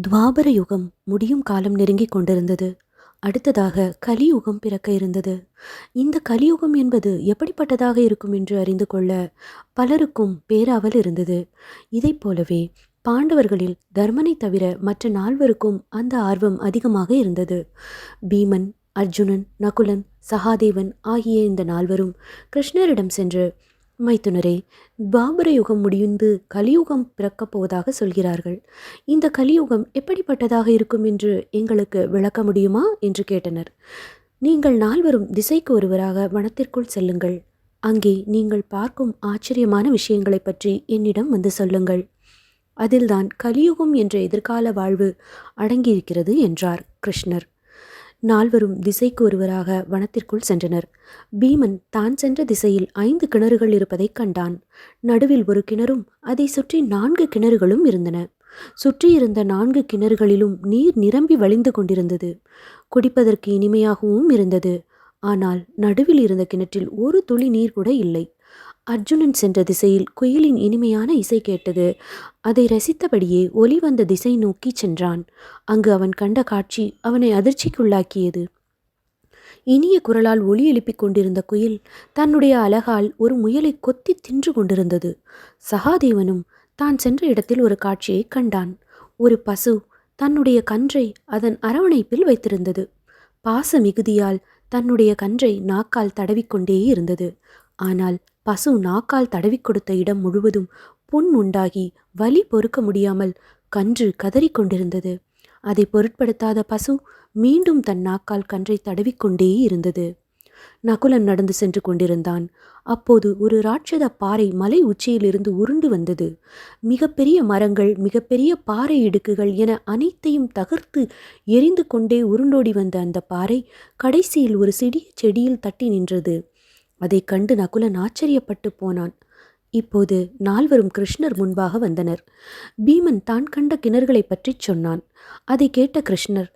துவாபர யுகம் முடியும் காலம் நெருங்கிக் கொண்டிருந்தது. அடுத்ததாக கலியுகம் பிறக்க இருந்தது. இந்த கலியுகம் என்பது எப்படிப்பட்டதாக இருக்கும் என்று அறிந்து கொள்ள பலருக்கும் பேராவல் இருந்தது. இதைப் போலவே பாண்டவர்களில் தர்மனை தவிர மற்ற நால்வருக்கும் அந்த ஆர்வம் அதிகமாக இருந்தது. பீமன் அர்ஜுனன் நகுலன் சகாதேவன் ஆகிய இந்த நால்வரும் கிருஷ்ணரிடம் சென்று மைத்துனரே துவாபர யுகம் முடிந்து கலியுகம் பிறக்கப் போவதாக சொல்கிறார்கள். இந்த கலியுகம் எப்படிப்பட்டதாக இருக்கும் என்று எங்களுக்கு விளக்க முடியுமா? என்று கேட்டனர். நீங்கள் நால்வரும் திசைக்கு ஒருவராக வனத்திற்குள் செல்லுங்கள். அங்கே நீங்கள் பார்க்கும் ஆச்சரியமான விஷயங்களைப் பற்றி என்னிடம் வந்து சொல்லுங்கள். அதில்தான் கலியுகம் என்ற எதிர்கால வாழ்வு அடங்கியிருக்கிறது என்றார் கிருஷ்ணர். நால்வரும் திசைக்கு ஒருவராக வனத்திற்குள் சென்றனர். பீமன் தான் சென்ற திசையில் ஐந்து கிணறுகள் இருப்பதைக் கண்டான். நடுவில் ஒரு கிணறும் அதை சுற்றி நான்கு கிணறுகளும் இருந்தன. சுற்றியிருந்த நான்கு கிணறுகளிலும் நீர் நிரம்பி வழிந்து கொண்டிருந்தது. குடிப்பதற்கு இனிமையாகவும் இருந்தது. ஆனால் நடுவில் இருந்த கிணற்றில் ஒரு துளி நீர் கூட இல்லை. அர்ஜுனன் சென்ற திசையில் குயிலின் இனிமையான இசை கேட்டது. அதை ரசித்தபடியே ஒலி வந்த திசை நோக்கி சென்றான். அங்கு அவன் கண்ட காட்சி அவனை அதிர்ச்சிக்குள்ளாக்கியது. இனிய குரலால் ஒலி எழுப்பிக் கொண்டிருந்த குயில் தன்னுடைய அழகால் ஒரு முயலை கொத்தி தின்று கொண்டிருந்தது. சகாதேவனும் தான் சென்ற இடத்தில் ஒரு காட்சியை கண்டான். ஒரு பசு தன்னுடைய கன்றை அதன் அரவணைப்பில் வைத்திருந்தது. பாச மிகுதியால் தன்னுடைய கன்றை நாக்கால் தடவிக்கொண்டே இருந்தது ஆனால் பசு நாக்கால் தடவி கொடுத்த இடம் முழுவதும் புண் உண்டாகி வலி பொறுக்க முடியாமல் கன்று கதறிக்கொண்டிருந்தது அதை பொருட்படுத்தாத பசு மீண்டும் தன் நாக்கால் கன்றை தடவிக்கொண்டே இருந்தது. நகுலன் நடந்து சென்று கொண்டிருந்தான். அப்போது ஒரு ராட்சத பாறை மலை உச்சியிலிருந்து உருண்டு வந்தது. மிகப்பெரிய மரங்கள் மிகப்பெரிய பாறை இடுக்குகள் என அனைத்தையும் தகர்த்து எரிந்து கொண்டே உருண்டோடி வந்த அந்த பாறை கடைசியில் ஒரு சிறிய செடியில் தட்டி நின்றது. அதைக் கண்டு நகுலன் ஆச்சரியப்பட்டு போனான். இப்போது நால்வரும் கிருஷ்ணர் முன்பாக வந்தனர். பீமன் தான் கண்ட கிணறுகளை பற்றி சொன்னான். அதை கேட்ட கிருஷ்ணர்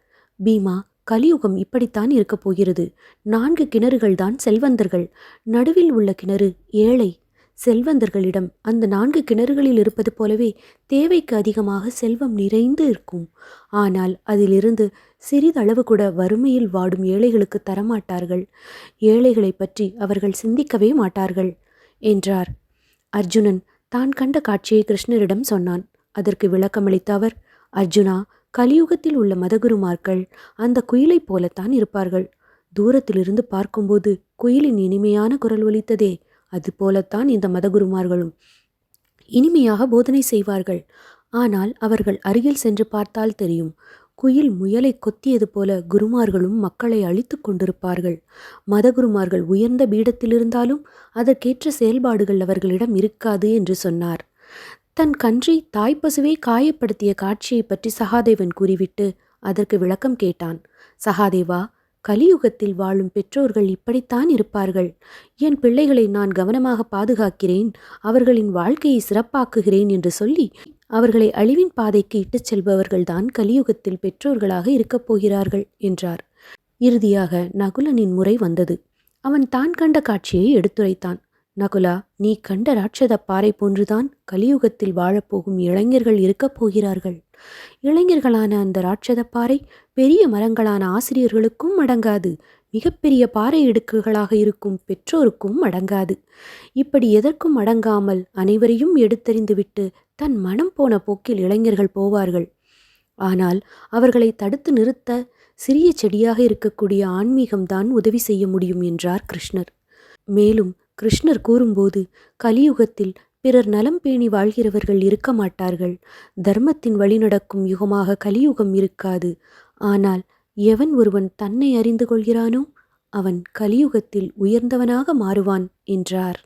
பீமா கலியுகம் இப்படித்தான் இருக்கப் போகிறது. நான்கு கிணறுகள்தான் செல்வந்தர்கள். நடுவில் உள்ள கிணறு ஏழை. செல்வந்தர்களிடம் அந்த நான்கு கிணறுகளில் இருப்பது போலவே தேவைக்கு அதிகமாக செல்வம் நிறைந்து இருக்கும். ஆனால் அதிலிருந்து சிறிதளவு கூட வறுமையில் வாடும் ஏழைகளுக்கு தரமாட்டார்கள். ஏழைகளை பற்றி அவர்கள் சிந்திக்கவே மாட்டார்கள் என்றார். அர்ஜுனன் தான் கண்ட காட்சியை கிருஷ்ணரிடம் சொன்னான். அதற்கு விளக்கமளித்த அவர் அர்ஜுனா கலியுகத்தில் உள்ள மதகுருமார்கள் அந்த குயிலைப் போலத்தான் இருப்பார்கள். தூரத்திலிருந்து பார்க்கும்போது குயிலின் இனிமையான குரல் ஒலித்ததே அதுபோலத்தான் இந்த மதகுருமார்களும் இனிமையாக போதனை செய்வார்கள். ஆனால் அவர்கள் அருகில் சென்று பார்த்தால் தெரியும் குயில் முயலை கொத்தியது போல குருமார்களும் மக்களை அழித்து கொண்டிருப்பார்கள். மதகுருமார்கள் உயர்ந்த பீடத்திலிருந்தாலும் அதற்கேற்ற செயல்பாடுகள் அவர்களிடம் இருக்காது என்று சொன்னார். தன் கன்றை தாய்ப்பசுவை காயப்படுத்திய காட்சியை பற்றி சகாதேவன் கூறிவிட்டு அதற்கு விளக்கம் கேட்டான். சகாதேவா கலியுகத்தில் வாழும் பெற்றோர்கள் இப்படித்தான் இருப்பார்கள். என் பிள்ளைகளை நான் கவனமாக பாதுகாக்கிறேன் அவர்களின் வாழ்க்கையை சிறப்பாக்குகிறேன் என்று சொல்லி அவர்களை அழிவின் பாதைக்கு இட்டுச் செல்பவர்கள்தான் கலியுகத்தில் பெற்றோர்களாக இருக்கப் போகிறார்கள் என்றார். இறுதியாக நகுலனின் முறை வந்தது. அவன் தான் கண்ட காட்சியை எடுத்துரைத்தான். நகுலா நீ கண்ட ராட்சத பாறை போன்றுதான் கலியுகத்தில் வாழப்போகும் இளைஞர்கள் இருக்கப் போகிறார்கள். இளைஞர்களான அந்த ராட்சத பாறை பெரிய மரங்களான ஆசிரியர்களுக்கும் அடங்காது. மிகப்பெரிய பாறை இடுக்குகளாக இருக்கும் பெற்றோருக்கும் அடங்காது. இப்படி எதற்கும் அடங்காமல் அனைவரையும் எடுத்தறிந்துவிட்டு தன் மனம் போன போக்கில் இளைஞர்கள் போவார்கள். ஆனால் அவர்களை தடுத்து நிறுத்த சிறிய செடியாக இருக்கக்கூடிய ஆன்மீகம்தான் உதவி செய்ய முடியும் என்றார் கிருஷ்ணர். மேலும் கிருஷ்ணர் கூறும்போது கலியுகத்தில் பிறர் நலம் பேணி வாழ்கிறவர்கள் இருக்க மாட்டார்கள். தர்மத்தின் வழி நடக்கும் யுகமாக கலியுகம் இருக்காது. ஆனால் எவன் ஒருவன் தன்னை அறிந்து கொள்கிறானோ அவன் கலியுகத்தில் உயர்ந்தவனாக மாறுவான் என்றார்.